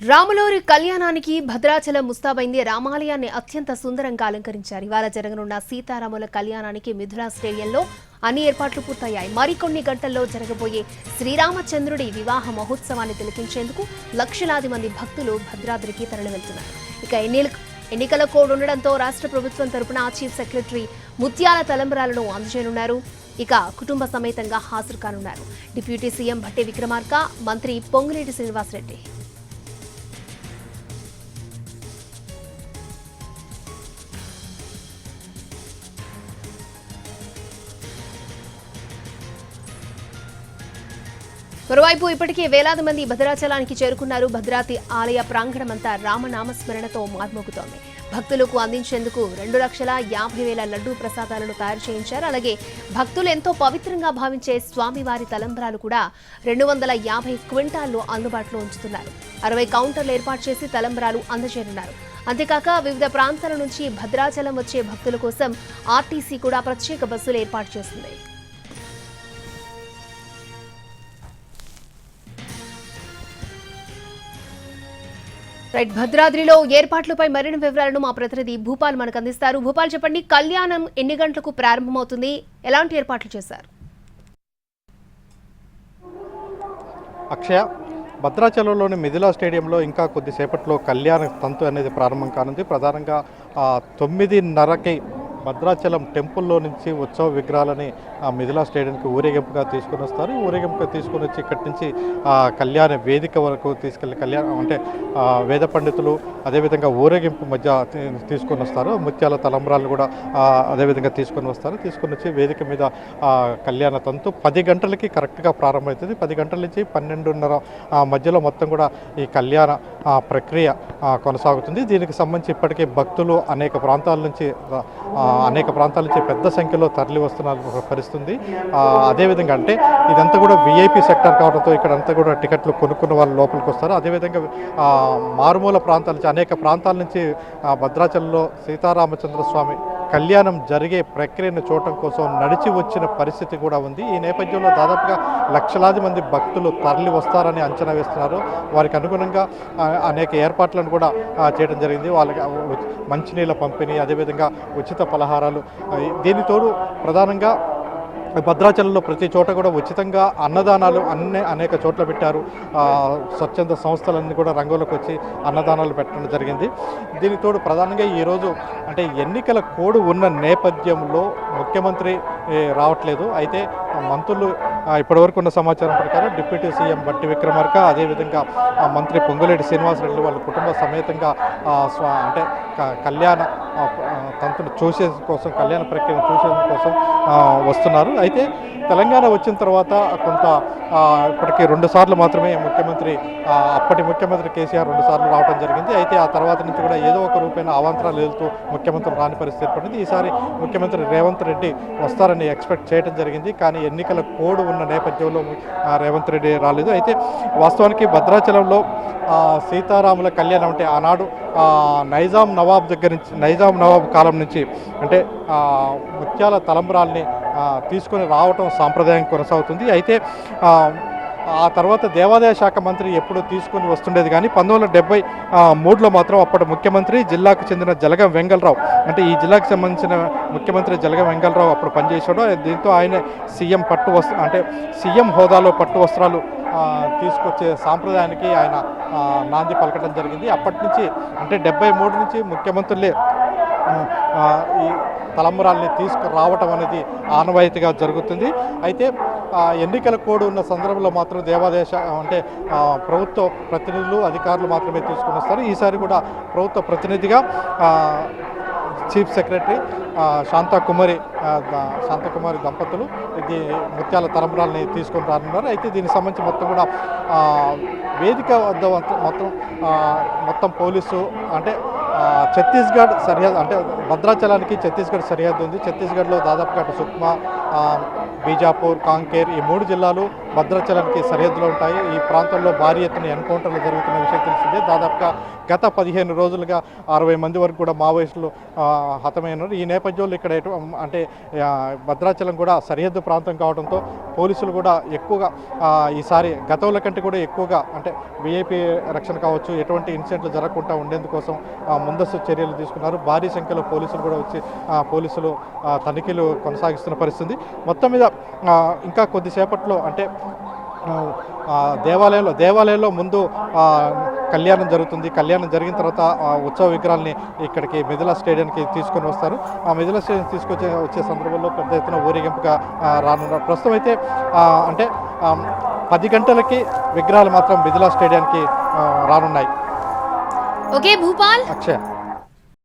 రాములూరి కళ్యాణానికి భద్రాచలం ముస్తాబైంది రామాలయాన్ని అత్యంత సుందరంగా అలంకరించారు. ఇవాళ జరగనున్న సీతారాముల కళ్యాణానికి మిథులా స్టేడియంలో అన్ని ఏర్పాట్లు పూర్తయ్యాయి. మరికొన్ని గంటల్లో జరగబోయే శ్రీరామచంద్రుడి వివాహ మహోత్సవాన్ని తిలకించేందుకు లక్షలాది మంది భక్తులు భద్రాద్రికి తరలివెళ్తున్నారు. ఇక ఎన్నికల ఎన్నికల కోడ్ ఉండడంతో రాష్ట్ర ప్రభుత్వం తరపున చీఫ్ సెక్రటరీ ముత్యాల తలంబరాలను అందజేయనున్నారు. ఇక కుటుంబ సమేతంగా హాజరు కానున్నారు. డిప్యూటీ సీఎం భట్టి విక్రమార్క మంత్రి పొంగిరెడ్డి శ్రీనివాసరెడ్డి. మరోవైపు ఇప్పటికే వేలాది మంది భద్రాచలానికి చేరుకున్నారు. భద్రాతి ఆలయ ప్రాంగణమంతా రామనామస్మరణతో మార్మోగుతోంది. భక్తులకు అందించేందుకు రెండు లక్షల యాభై వేల లడ్డూ ప్రసాదాలను తయారు చేయించారు. అలాగే భక్తులు ఎంతో పవిత్రంగా భావించే స్వామివారి తలంబరాలు కూడా రెండు వందల యాభై క్వింటాల్లో అందుబాటులో ఉంచుతున్నారు. అరవై కౌంటర్లు ఏర్పాటు చేసి తలంబ్రాలు అందజేయనున్నారు. అంతేకాక వివిధ ప్రాంతాల నుంచి భద్రాచలం వచ్చే భక్తుల కోసం ఆర్టీసీ కూడా ప్రత్యేక బస్సులు ఏర్పాటు చేస్తుంది. రైట్ భద్రాద్రిలో ఏర్పాట్లపై మరిన్ని వివరాలను మా ప్రతినిధి భూపాల్ మనకు అందిస్తారు. భూపాల్ చెప్పండి కళ్యాణం ఎన్ని గంటలకు ప్రారంభమవుతుంది? ఎలాంటి ఏర్పాట్లు చేశారు? అక్షయ భద్రాచలంలోని మిథిలా స్టేడియంలో ఇంకా కొద్దిసేపట్లో కళ్యాణ తంతు అనేది ప్రారంభం కానుంది. ప్రధానంగా తొమ్మిదిన్నరకి భద్రాచలం టెంపుల్లో నుంచి ఉత్సవ విగ్రహాలని ఆ మిథిలా స్టేడియంకి ఊరేగింపుగా తీసుకొని వస్తారు. ఊరేగింపుగా తీసుకొని వచ్చి ఇక్కడి నుంచి ఆ కళ్యాణ వేదిక వరకు తీసుకెళ్ళి కళ్యాణం అంటే వేద పండితులు అదేవిధంగా ఊరేగింపు మధ్య తీసుకొని వస్తారు. ముత్యాల తలంబ్రాలు కూడా అదేవిధంగా తీసుకొని వస్తారు. తీసుకొని వచ్చి వేదిక మీద కళ్యాణ తంతు పది గంటలకి కరెక్ట్గా ప్రారంభమవుతుంది. పది గంటల నుంచి పన్నెండున్నర ఆ, మధ్యలో మొత్తం కూడా ఈ కళ్యాణ ప్రక్రియ కొనసాగుతుంది. దీనికి సంబంధించి ఇప్పటికే భక్తులు అనేక ప్రాంతాల నుంచి ఆ, అనేక ప్రాంతాల నుంచి పెద్ద సంఖ్యలో తరలి వస్తున్న పరిస్థితుంది. అదేవిధంగా అంటే ఇదంతా కూడా విఐపి సెక్టర్ కావడంతో ఇక్కడ అంతా కూడా టికెట్లు కొనుక్కున్న వాళ్ళు లోపలికి వస్తారు. అదేవిధంగా మారుమూల ప్రాంతాల నుంచి అనేక ప్రాంతాల నుంచి భద్రాచలంలో సీతారామచంద్ర స్వామి కళ్యాణం జరిగే ప్రక్రియను చూడటం కోసం నడిచి వచ్చిన పరిస్థితి కూడా ఉంది. ఈ నేపథ్యంలో దాదాపుగా లక్షలాది మంది భక్తులు తరలి వస్తారని అంచనా వేస్తున్నారు. వారికి అనుగుణంగా అనేక ఏర్పాట్లను కూడా చేయడం జరిగింది. వాళ్ళకి మంచినీళ్ళ పంపిణీ అదేవిధంగా ఉచిత పలహారాలు దీనితోడు ప్రధానంగా భద్రాచలంలో ప్రతి చోట కూడా ఉచితంగా అన్నదానాలు అన్ని అనేక చోట్ల పెట్టారు. స్వచ్ఛంద సంస్థలన్నీ కూడా రంగంలోకి వచ్చి అన్నదానాలు పెట్టడం జరిగింది. దీనితోడు ప్రధానంగా ఈరోజు అంటే ఎన్నికల కోడ్ ఉన్న నేపథ్యంలో ముఖ్యమంత్రి రావట్లేదు. అయితే మంత్రులు ఇప్పటివరకు ఉన్న సమాచారం ప్రకారం డిప్యూటీ సీఎం బట్టి విక్రమార్క అదేవిధంగా మంత్రి పొంగులేటి శ్రీనివాసరెడ్డి వాళ్ళ కుటుంబ సమేతంగా స్వా అంటే కళ్యాణ తంతును చూసే కోసం కళ్యాణ ప్రక్రియను చూసే కోసం వస్తున్నారు. అయితే తెలంగాణ వచ్చిన తర్వాత కొంత ఇప్పటికీ రెండు సార్లు మాత్రమే ముఖ్యమంత్రి అప్పటి ముఖ్యమంత్రి కేసీఆర్ రెండు సార్లు రావడం జరిగింది. అయితే ఆ తర్వాత నుంచి కూడా ఏదో ఒక రూపైన అవాంతరాలు వెళ్తూ ముఖ్యమంత్రి రాని పరిస్థితి ఏర్పడింది. ఈసారి ముఖ్యమంత్రి రేవంత్ రెడ్డి వస్తారని ఎక్స్పెక్ట్ చేయడం జరిగింది. కానీ ఎన్నికల కోడ్ ఉన్న నేపథ్యంలో రేవంత్ రెడ్డి రాలేదు. అయితే వాస్తవానికి భద్రాచలంలో సీతారాముల కళ్యాణం అంటే ఆనాడు నైజాం నవాబ్ దగ్గర నుంచి నైజాం నవాబ్ కాలం నుంచి అంటే ముత్యాల తలంబరాల్ని తీసుకొని రావటం సాంప్రదాయం కొనసాగుతుంది. అయితే ఆ, తర్వాత దేవాదాయ శాఖ మంత్రి ఎప్పుడు తీసుకొని వస్తుండేది కానీ పంతొమ్మిది వందల డెబ్బై మూడులో మాత్రం అప్పటి ముఖ్యమంత్రి జిల్లాకు చెందిన జలగం వెంగళరావు. అంటే ఈ జిల్లాకు సంబంధించిన ముఖ్యమంత్రి జలగం వెంగళరావు అప్పుడు పనిచేశాడు. దీంతో ఆయన సీఎం పట్టు వస్త్ర అంటే సీఎం హోదాలో పట్టు వస్త్రాలు తీసుకొచ్చే సాంప్రదాయానికి ఆయన నాంది పలకడం జరిగింది. అప్పటి నుంచి అంటే డెబ్బై మూడు నుంచి ముఖ్యమంత్రులే ఈ తలంబరాల్ని తీసుకురావటం అనేది ఆనవాయితీగా జరుగుతుంది. అయితే ఎన్నికల కోడ్ ఉన్న సందర్భంలో మాత్రం దేవాదేశ అంటే ప్రభుత్వ ప్రతినిధులు అధికారులు మాత్రమే తీసుకుని వస్తారు. ఈసారి కూడా ప్రభుత్వ ప్రతినిధిగా చీఫ్ సెక్రటరీ ఆ, శాంతాకుమారి ద- శాంతకుమారి దంపతులు ఇది ముత్యాల తలంబరాలని తీసుకొని రానున్నారు. అయితే దీనికి సంబంధించి మొత్తం కూడా వేదిక వద్ద మొత్తం- మొత్తం పోలీసు అంటే ఛత్తీస్గఢ్ సరిహద్దు అంటే భద్రాచలానికి ఛత్తీస్గఢ్ సరిహద్దు ఉంది. ఛత్తీస్గఢ్లో దాదాపుగా అటు సుక్మా బీజాపూర్ కాంకేర్ ఈ మూడు జిల్లాలు భద్రాచలంకి సరిహద్దులో ఉంటాయి. ఈ ప్రాంతంలో భారీ ఎత్తున ఎన్కౌంటర్లు జరుగుతున్న విషయం తెలిసిందే. దాదాపుగా గత పదిహేను రోజులుగా అరవై మంది వరకు కూడా మావోయిస్టులు హతమైనారు. ఈ నేపథ్యంలో ఇక్కడ ఎటు అంటే భద్రాచలం కూడా సరిహద్దు ప్రాంతం కావడంతో పోలీసులు కూడా ఎక్కువగా ఈసారి గతంలో కంటే కూడా ఎక్కువగా అంటే విఐపి రక్షణ కావచ్చు ఎటువంటి ఇన్సిడెంట్లు జరగకుండా ఉండేందుకోసం ముందస్తు చర్యలు తీసుకున్నారు. భారీ సంఖ్యలో పోలీసులు కూడా వచ్చి పోలీసులు తనిఖీలు కొనసాగిస్తున్న పరిస్థితి. మొత్తం మీద ఇంకా కొద్దిసేపట్లో అంటే దేవాలయంలో దేవాలయంలో ముందు కళ్యాణం జరుగుతుంది. కళ్యాణం జరిగిన తర్వాత ఆ ఉత్సవ విగ్రహాలని ఇక్కడికి మిథిలా స్టేడియంకి తీసుకొని వస్తారు. ఆ మిథిలా స్టేడియం తీసుకొచ్చే వచ్చే సందర్భంలో పెద్ద ఎత్తున ఊరేగింపుగా రానున్నారు. ప్రస్తుతం అయితే అంటే పది గంటలకి విగ్రహాలు మాత్రం మిథిలా స్టేడియానికి రానున్నాయి. ఓకే భూపాల్? అక్షయ్.